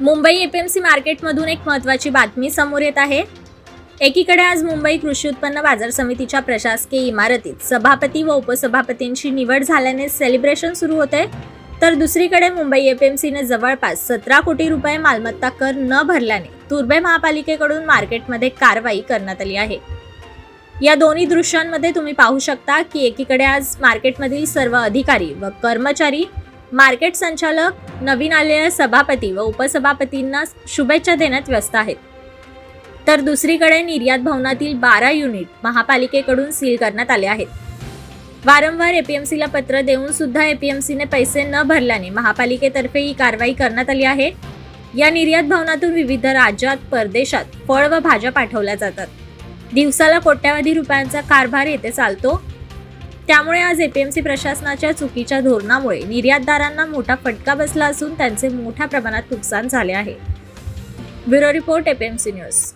Mumbai APMC मार्केटमधून एक महत्त्वाची बातमी समोर येत आहे. एकीकडे आज मुंबई कृषी उत्पन्न बाजार समितीच्या प्रशासकीय इमारतीत सभापती व उपसभापतींची निवड झाल्याने सेलिब्रेशन सुरू होते तर दुसरीकडे मुंबई एपीएमसीने जवळपास सतरा कोटी रुपये मालमत्ता कर न भरल्याने तुर्भे महापालिकेकडून मार्केटमध्ये कारवाई करण्यात आली आहे. या दोन्ही दृश्यांमध्ये तुम्ही पाहू शकता की एकीकडे आज मार्केटमधील सर्व अधिकारी व कर्मचारी मार्केट संचालक नवीन आलेल्या सभापती व उपसभापतींना शुभेच्छा देण्यात व्यस्त आहेत. तर दुसरीकडे निर्यात भवनातील बारा युनिट महापालिकेकडून सील करण्यात आले आहेत. वारंवार एपीएमसीला पत्र देऊन सुद्धा एपीएमसीने पैसे न भरल्याने महापालिकेतर्फे ही कारवाई करण्यात आली आहे. या निर्यात भवनातून विविध राज्यात परदेशात फळ व भाज्या पाठवल्या जातात. दिवसाला कोट्यावधी रुपयांचा कारभार येथे चालतो. त्यामुळे आज एपीएमसी प्रशासनाच्या चुकीच्या धोरणामुळे निर्यातदारांना मोठा फटका बसला असून त्यांचे मोठ्या प्रमाणात नुकसान झाले आहे. Bureau report APMC news.